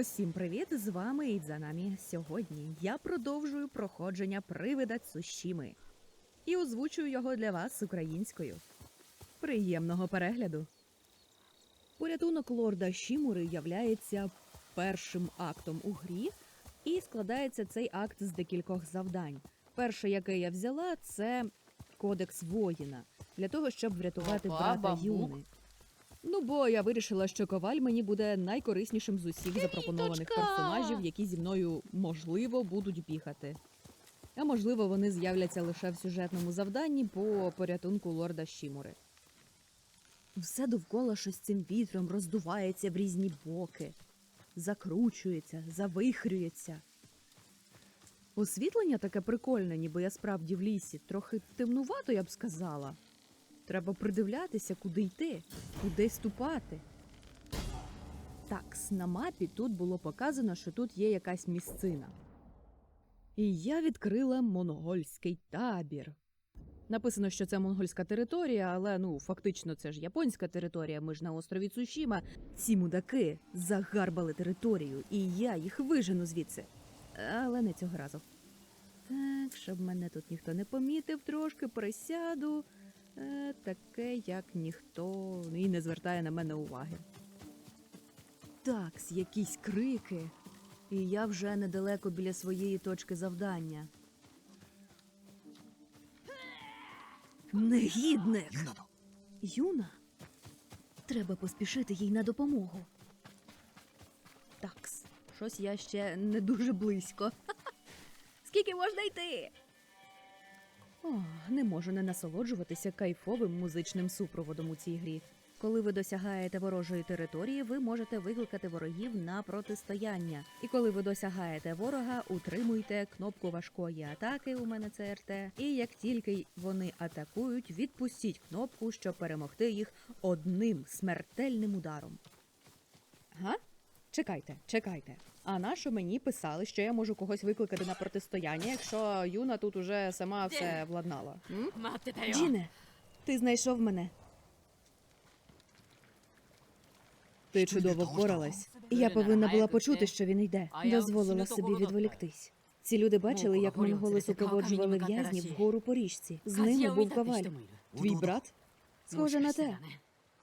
Усім привіт! З вами Ідзанамі. Сьогодні я продовжую проходження привида Цущіми і озвучую його для вас українською. Приємного перегляду! Порятунок лорда Шімури являється першим актом у грі, і складається цей акт з декількох завдань. Перше, яке я взяла, це кодекс воїна для того, щоб врятувати Опа, брата бамбук. Юни. Ну, бо я вирішила, що коваль мені буде найкориснішим з усіх запропонованих персонажів, які зі мною можливо будуть бігати. А можливо, вони з'являться лише в сюжетному завданні по порятунку лорда Шімури. Все довкола щось цим вітром роздувається в різні боки, закручується, завихрюється. Освітлення таке прикольне, ніби я справді в лісі, трохи темнувато, я б сказала. Треба придивлятися, куди йти, куди ступати. Так, на мапі тут було показано, що тут є якась місцина. І я відкрила монгольський табір. Написано, що це монгольська територія, але ну фактично це ж японська територія. Ми ж на острові Цушіма. Ці мудаки загарбали територію, і я їх вижену звідси. Але не цього разу. Так, щоб мене тут ніхто не помітив, трошки присяду. Е, таке, як ніхто і не звертає на мене уваги. Такс, якісь крики, і я вже недалеко біля своєї точки завдання. Негідник! Юна, ну. треба поспішити їй на допомогу. Такс, щось я ще не дуже близько. Скільки можна йти? О, не можу не насолоджуватися кайфовим музичним супроводом у цій грі. Коли ви досягаєте ворожої території, ви можете викликати ворогів на протистояння. І коли ви досягаєте ворога, утримуйте кнопку важкої атаки. У мене це РТ. І як тільки вони атакують, відпустіть кнопку, щоб перемогти їх одним смертельним ударом. Га? Чекайте, чекайте. А на що мені писали, що я можу когось викликати на протистояння, якщо Юна тут уже сама все владнала? М? Джіне, ти знайшов мене. Ти чудово впоралась. Я повинна була почути, що він йде. Дозволила собі відволіктись. Ці люди бачили, як монголи супроводжували в'язнів вгору по річці. З ними був каваль. Твій брат? Схоже на те.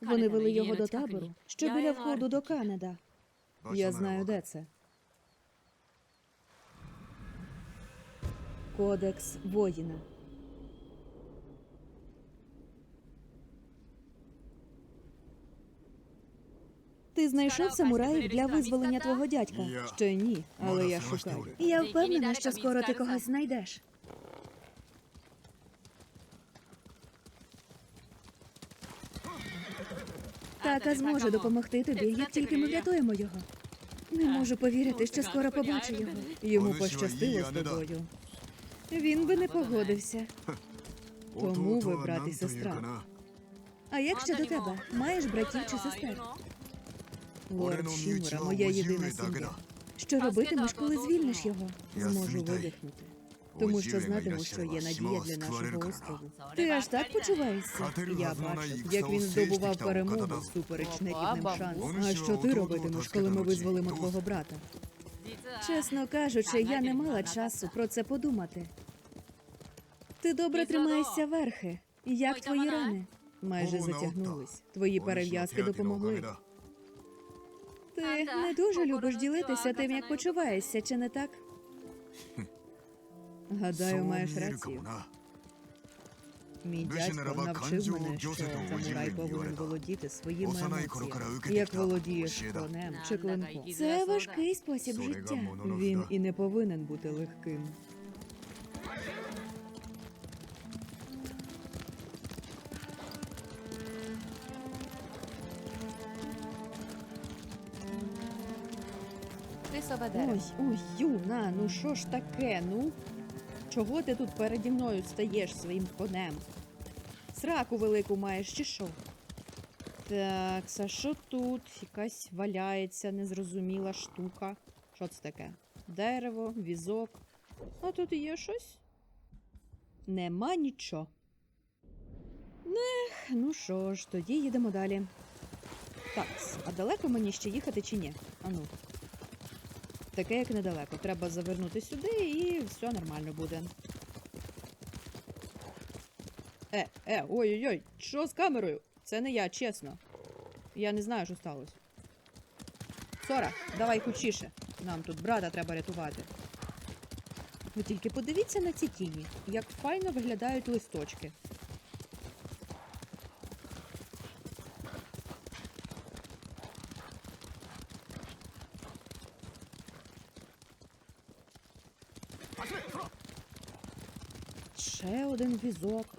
Вони вели його до табору, що біля входу до Канада. Я знаю, де це. Кодекс воїна. Ти знайшов самураїв для визволення твого дядька? Я- Ще ні, але я шукаю. я впевнена, що скоро ти когось знайдеш. Така зможе допомогти тобі, як тільки ми врятуємо його. Не можу повірити, що скоро побачу його. Йому пощастило з тобою. Він би не погодився. Тому ви брат і сестра. А як ще до тебе? Маєш братів чи сестер? Лорд Шімура, моя єдина сім'я. Що робитимеш, коли звільниш його? Зможу видихнути. Тому що знатиму, що є надія для нашого острову. Ти аж так почуваєшся? Я бачу, як він здобував перемогу супереч нерівним шансом. А що ти робитимеш, коли ми визволимо твого брата? Чесно кажучи, я не мала часу про це подумати. Ти добре тримаєшся верхи. Як твої рани? Майже затягнулись. Твої перев'язки допомогли. Ти не дуже любиш ділитися тим, як почуваєшся, чи не так? Гадаю, маєш рацію. Мій дядько навчив мене, що самурай повинен володіти своїми емоціями, як володієш конем чи клинком. Це важкий спосіб життя. Він і не повинен бути легким. Тисове дерево. Ой, ой, юна, ну що ж таке? Ну чого ти тут переді мною стаєш своїм конем? Сраку велику маєш чи що? Так, а що тут? Якась валяється незрозуміла штука. Що це таке? Дерево, візок. А тут є щось? Нема нічого. Ех, ну що ж, тоді їдемо далі. Так, а далеко мені ще їхати чи ні? Ану. Таке як недалеко. Треба завернути сюди і все нормально буде. Е, е, ой-ой-ой, що з камерою? Це не я, чесно. Я не знаю, що сталося. Сора, давай хучіше. Нам тут брата треба рятувати. Ви тільки подивіться на ці тіні, як файно виглядають листочки. Ще один візок,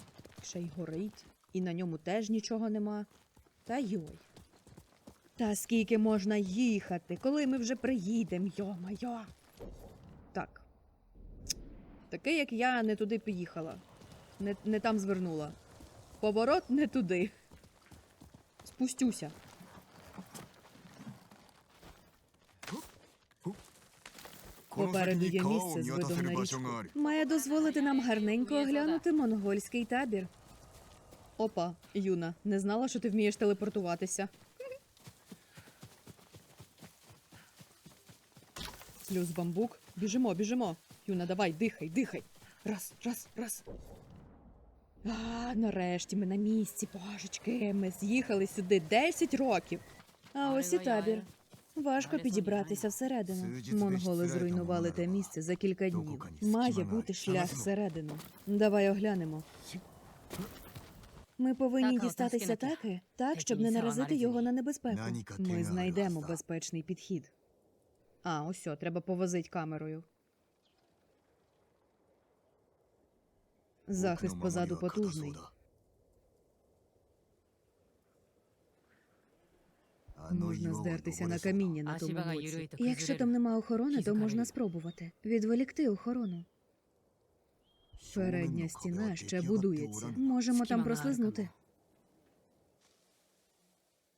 ще й горить, і на ньому теж нічого нема. Та йой. Та скільки можна їхати, коли ми вже приїдемо, йо-майо. Так. Таке, як я не туди поїхала. Не, не там звернула. Поворот не туди. Спустюся. Попереду є місце з видом на річку. Має дозволити нам гарненько оглянути монгольський табір. Опа, Юна, не знала, що ти вмієш телепортуватися. Плюс бамбук. Біжимо, біжимо. Юна, давай, дихай, дихай. Раз, раз, раз. А, нарешті ми на місці, божечки. Ми з'їхали сюди 10 років. А ось і табір. Важко підібратися всередину. Монголи зруйнували те місце за кілька днів. Має бути шлях всередину. Давай оглянемо. Ми повинні дістатися таки, так щоб не наразити його на небезпеку. Ми знайдемо безпечний підхід. А, ось, треба повозити камерою. Захист позаду потужний. Можна здертися на каміння на тому боці. Якщо там нема охорони, то можна спробувати відволікти охорону. Передня стіна ще будується. Можемо там прослизнути.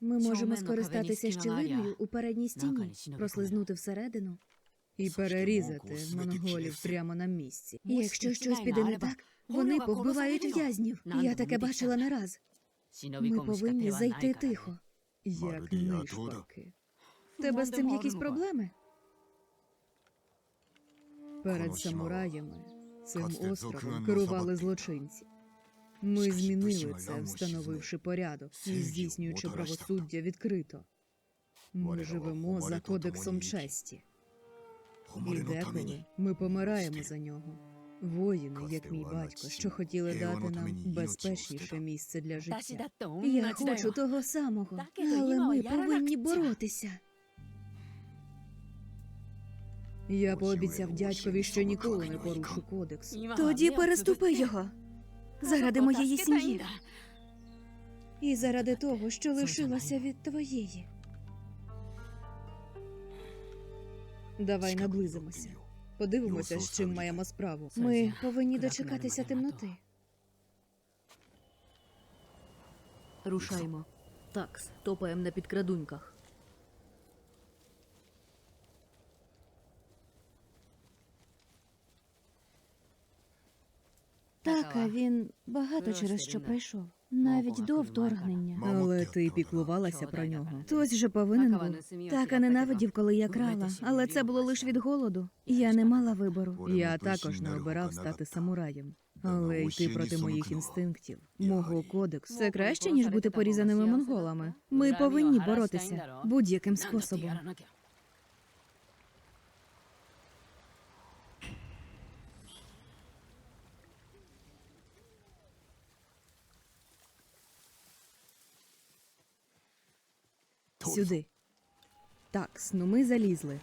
Ми можемо скористатися щілиною у передній стіні, прослизнути всередину і перерізати монголів прямо на місці. Якщо щось піде не так, вони повбивають в'язнів. Я таке бачила не раз. Ми повинні зайти тихо. Як нишпорки. Тебе з цим якісь проблеми? Перед самураями. Цим островом керували злочинці. Ми змінили це, встановивши порядок і здійснюючи правосуддя відкрито. Ми живемо за кодексом честі. І деколи ми помираємо за нього. Воїни, як мій батько, що хотіли дати нам безпечніше місце для життя. Я хочу того самого, але ми повинні боротися. Я пообіцяв дядькові, що ніколи не порушу кодекс. Тоді переступи його. Заради моєї сім'ї. І заради того, що лишилося від твоєї. Давай наблизимося. Подивимося, з чим маємо справу. Ми повинні дочекатися темноти. Рушаймо. Так, топаємо на підкрадуньках. Так, а він багато через що прийшов, навіть до вторгнення. Але ти піклувалася про нього. Хтось же повинен був. така ненавидів, коли я крала, але це було лише від голоду. Я не мала вибору. Я також не обирав стати самураєм, але йти проти моїх інстинктів, мого кодексу. Це краще ніж бути порізаними монголами. Ми повинні боротися будь-яким способом. Сюди. Так, ну ми залізли.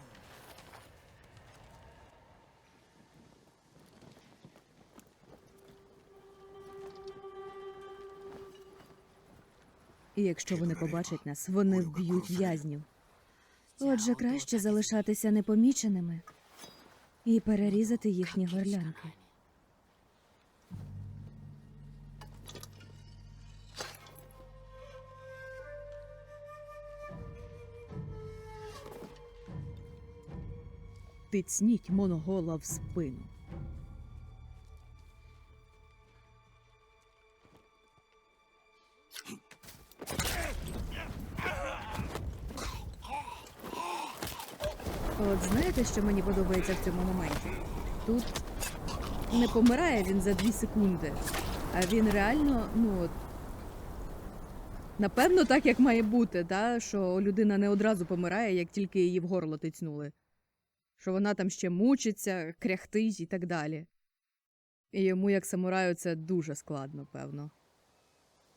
І якщо вони побачать нас, вони вб'ють в'язнів. Отже, краще залишатися непоміченими і перерізати їхні горлянки. Тицніть монгола в спину. От знаєте, що мені подобається в цьому моменті? Тут не помирає він за дві секунди, а він реально, ну от. Напевно, так як має бути, та? що людина не одразу помирає, як тільки її в горло тицнули. Що вона там ще мучиться, кряхтить і так далі. І йому, як самураю, це дуже складно, певно.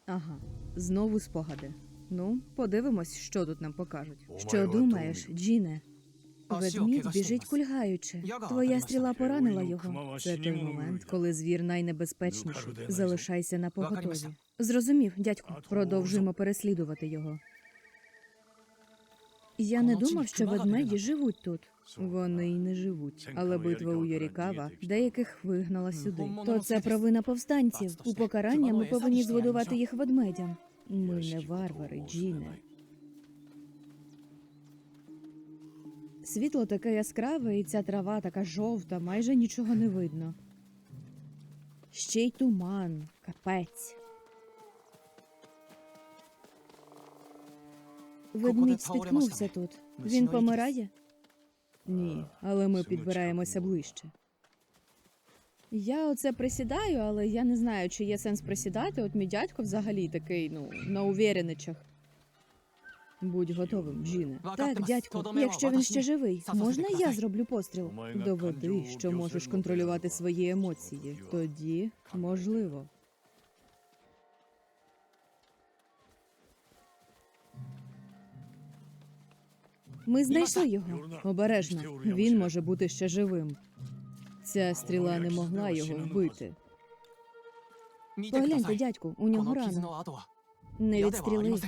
Ага, знову спогади. Ну, подивимось, що тут нам покажуть. Що думаєш, Джіне? Ведмідь біжить кульгаючи. Твоя стріла поранила його. Це той момент, коли звір найнебезпечніший. Залишайся на поготові. Зрозумів, дядьку. Продовжуємо переслідувати його. Я не думав, що ведмеді живуть тут. Вони й не живуть. Але битва у Йорікава деяких вигнала сюди. То це провина повстанців. У покарання ми повинні зводувати їх ведмедям. Ми не варвари, Джіне. Світло таке яскраве, і ця трава така жовта, майже нічого не видно. Ще й туман, капець. Ведмідь спіткнувся тут. Він помирає? Ні, але ми підбираємося ближче. Я оце присідаю, але я не знаю, чи є сенс присідати. От мій дядько взагалі такий, ну, на увіреничах. Будь готовим, Джіне. Так, дядьку, якщо він ще живий, можна я зроблю постріл? Доведи, що можеш контролювати свої емоції. Тоді можливо. Ми знайшли його. Обережно. Він може бути ще живим. Ця стріла не могла його вбити. Погляньте, дядьку, у нього рана. Не від стріли.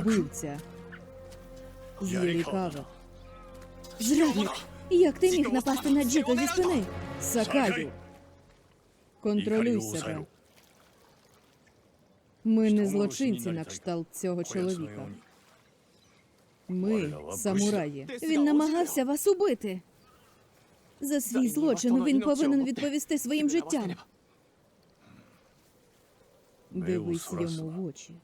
Убивця. Зірікава. Зрадник! Як ти міг напасти на Джіто зі спини? Сакаю. Контролюй себе. Ми не злочинці на кшталт цього чоловіка. Ми самураї. Він намагався вас убити. За свій злочин він повинен відповісти своїм життям. Дивись йому в очі.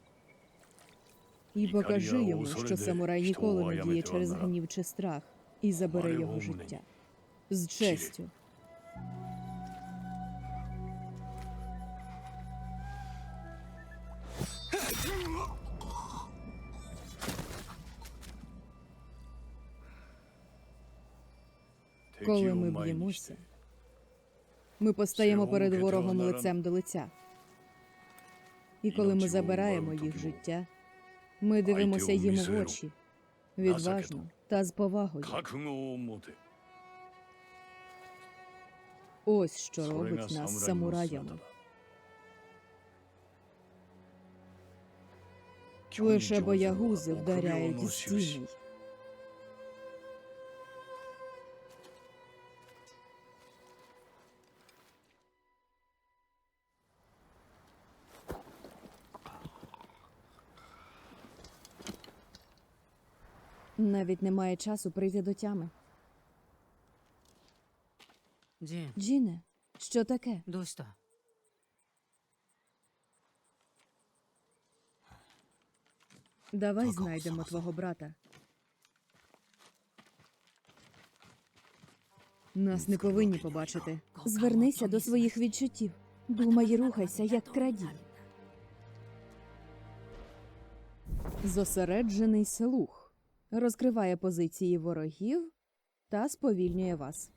І покажи йому, що самурай ніколи не діє через гнів чи страх і забере його життя. З честю. Коли ми б'ємося, ми постаємо перед ворогом лицем до лиця. І коли ми забираємо їх життя, ми дивимося їм в очі. Відважно та з повагою. Ось що робить нас самураями. Лише боягузи вдаряють стіни. навіть немає часу прийти до тями. Джін. Джіне, що таке? Доста. Давай знайдемо твого брата. Нас не повинні побачити. Звернися до своїх відчуттів. Думай, і рухайся, як крадій. Зосереджений селух розкриває позиції ворогів та сповільнює вас.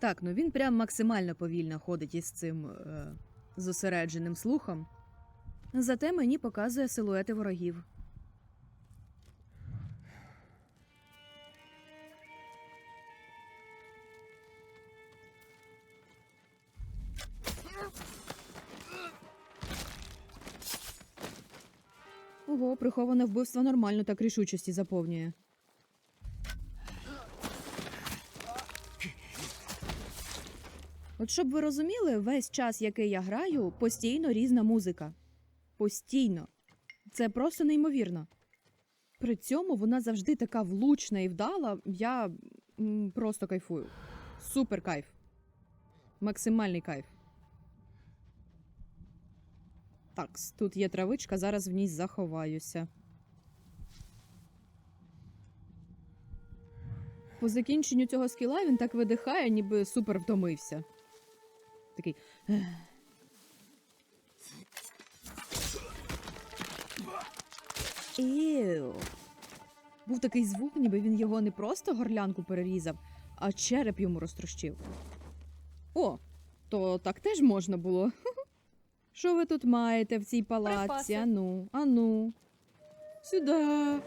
Так, ну він прям максимально повільно ходить із цим е, зосередженим слухом. Зате мені показує силуети ворогів. Ого, приховане вбивство нормально так рішучості заповнює. От щоб ви розуміли, весь час, який я граю, постійно різна музика. Постійно. Це просто неймовірно. При цьому вона завжди така влучна і вдала. Я м, просто кайфую. Супер кайф. Максимальний кайф. Так, тут є травичка, зараз в ній заховаюся. По закінченню цього скіла він так видихає, ніби супер втомився. Такий. Іу. Був такий звук, ніби він його не просто горлянку перерізав, а череп йому розтрощив. О, то так теж можна було. Що ви тут маєте в цій палаці? Ану, ану. Сюди.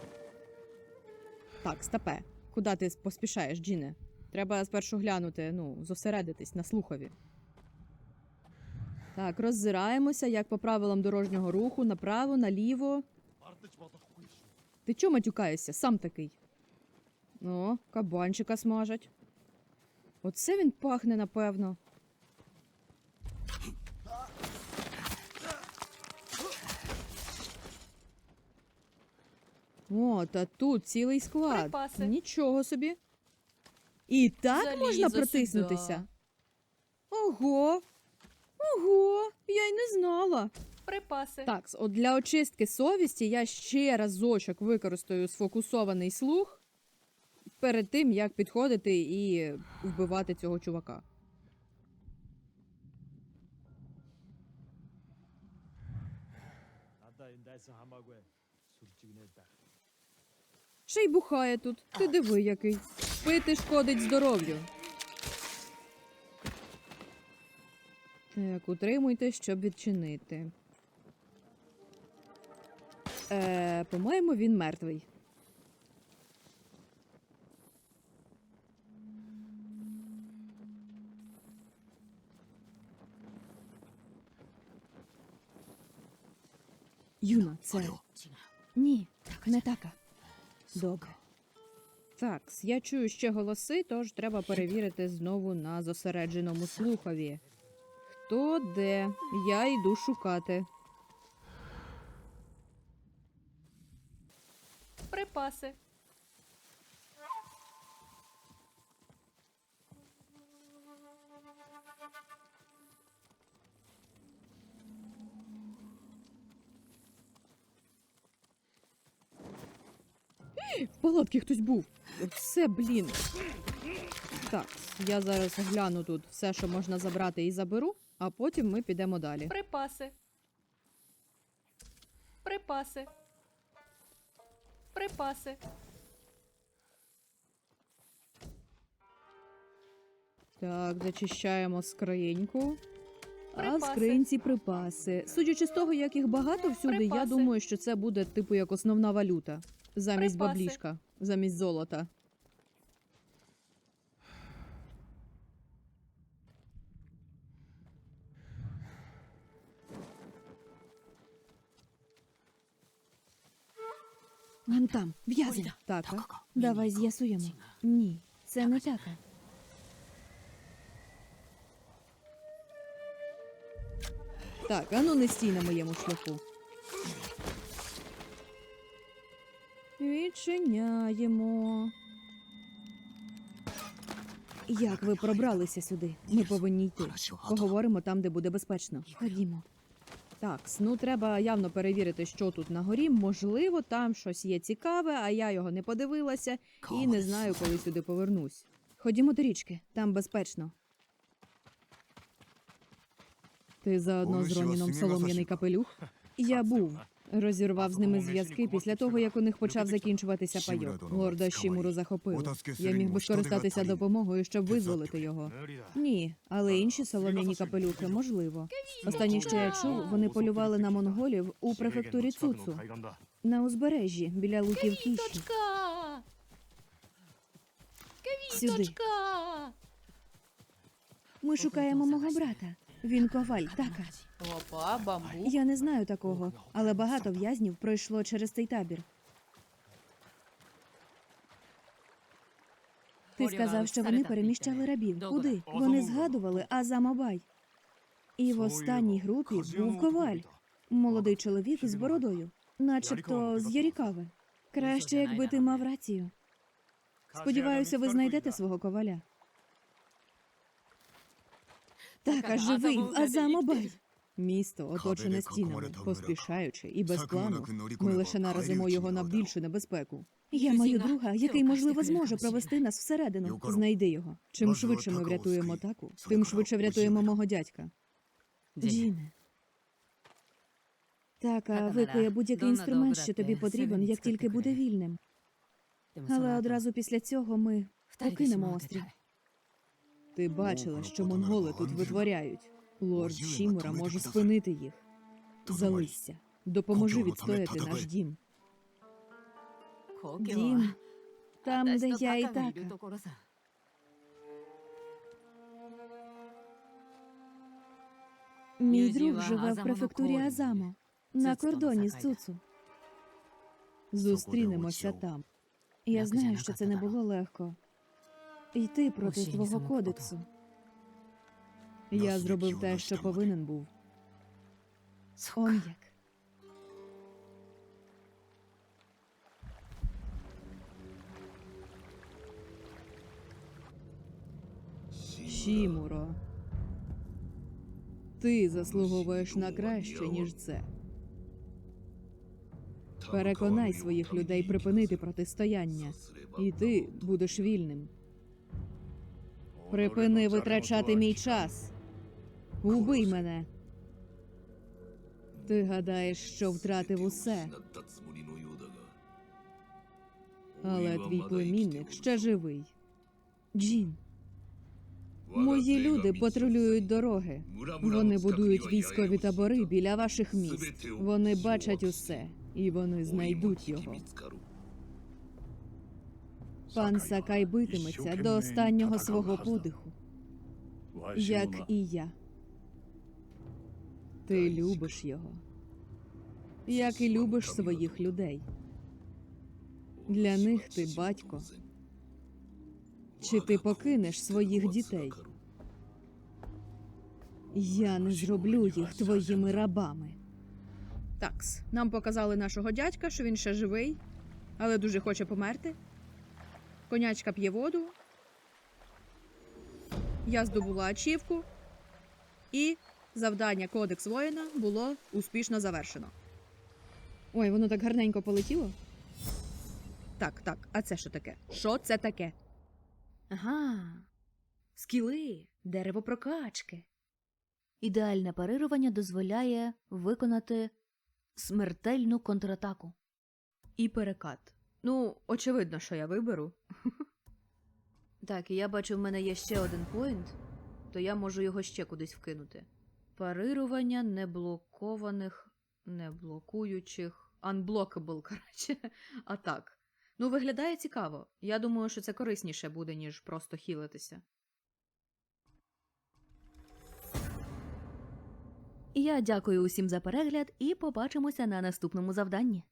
Так, стапе. Куди ти поспішаєш, Джіне? Треба спершу глянути, ну, зосередитись на слухові. Так, роззираємося, як по правилам дорожнього руху, направо, наліво. Ти чого матюкаєшся? Сам такий. О, кабанчика смажать. Оце він пахне, напевно. О, та тут цілий склад. Припаси. Нічого собі. І так Залізо можна сюди. протиснутися. Ого. Ого, я й не знала. Припаси. Так, от для очистки совісті я ще разочок використаю сфокусований слух перед тим, як підходити і вбивати цього чувака. Ще й бухає тут. Ти диви який. Пити шкодить здоров'ю. Так, утримуйте, щоб відчинити. Е, по-моєму, він мертвий. Юна, це. Ні, не така. Добре. Так, я чую ще голоси, тож треба перевірити знову на зосередженому слухові. Хто де? Я йду шукати. Припаси. В палатці хтось був. Все, блін. Так, я зараз гляну тут все, що можна забрати, і заберу, а потім ми підемо далі. Припаси. Припаси. Припаси. Так, зачищаємо скриньку. А в Припаси. скринці припаси. Судячи з того, як їх багато всюди, я Припаси. думаю, що це буде типу як основна валюта. Замість Припаси. баблішка, замість золота. Вон там, в'язень. Така. Така. Давай з'ясуємо. Ні, це не така. Так, ану не стій на моєму шляху. Відчиняємо. Як ви пробралися сюди? Ми повинні йти. Поговоримо там, де буде безпечно. Ходімо. Так, ну треба явно перевірити, що тут на горі. Можливо, там щось є цікаве, а я його не подивилася і не знаю, коли сюди повернусь. Ходімо до річки, там безпечно. Ти заодно з Роніном солом'яний капелюх? Я був. Розірвав з ними зв'язки після того, як у них почав закінчуватися пайок. Лорда Шімуру захопили. Я міг би скористатися допомогою, щоб визволити його. Ні, але інші солом'яні капелюхи можливо. Останнє, що я чув, вони полювали на монголів у префектурі Цуцу на узбережжі біля луків Кіші. Сюди. Ми шукаємо мого брата. Він коваль, така. Опа, бамбук. Я не знаю такого, але багато в'язнів пройшло через цей табір. Ти сказав, що вони переміщали рабів. Куди? Вони згадували Азамабай. І в останній групі був коваль, молодий чоловік з бородою, начебто з Ярікави. Краще, якби ти мав рацію. Сподіваюся, ви знайдете свого коваля. Так, а живий, Азамобай. Місто оточене стінами, поспішаючи і без плану. Ми лише наразимо його на більшу небезпеку. Я маю друга, який, можливо, зможе провести нас всередину. Знайди його. Чим швидше ми врятуємо таку, тим швидше врятуємо мого дядька. Джіне. Така викує будь-який інструмент, що тобі потрібен, як тільки буде вільним. Але одразу після цього ми покинемо острів. Ти бачила, що монголи тут витворяють. Лорд Шімура може спинити їх. Залишся. Допоможи відстояти наш дім. Дім. Там, де я і така. Мій друг живе в префектурі Азамо, на кордоні з Цуцу. Зустрінемося там. Я знаю, що це не було легко. Йти проти твого кодексу. Я зробив те, що повинен був. Он як. Шімуро. Ти заслуговуєш на краще, ніж це. Переконай своїх людей припинити протистояння, і ти будеш вільним. Припини витрачати мій час. Убий мене. Ти гадаєш, що втратив усе, але твій племінник ще живий. Джін, мої люди патрулюють дороги. Вони будують військові табори біля ваших міст. Вони бачать усе, і вони знайдуть його. Пан Сакай битиметься до останнього свого подиху, як і я. Ти любиш його, як і любиш своїх людей. Для них ти батько. Чи ти покинеш своїх дітей? Я не зроблю їх твоїми рабами. Такс, нам показали нашого дядька, що він ще живий, але дуже хоче померти. Конячка п'є воду. Я здобула ачівку. І завдання Кодекс воїна було успішно завершено. Ой, воно так гарненько полетіло. Так, так, а це що таке? Що це таке? Ага. Скіли, дерево прокачки. Ідеальне парирування дозволяє виконати смертельну контратаку. І перекат. Ну, очевидно, що я виберу. Так, і я бачу, в мене є ще один поінт, то я можу його ще кудись вкинути. Парирування неблокованих, неблокуючих, unblockable, коротше. А так. Ну, виглядає цікаво. Я думаю, що це корисніше буде, ніж просто хілитися. Я дякую усім за перегляд і побачимося на наступному завданні.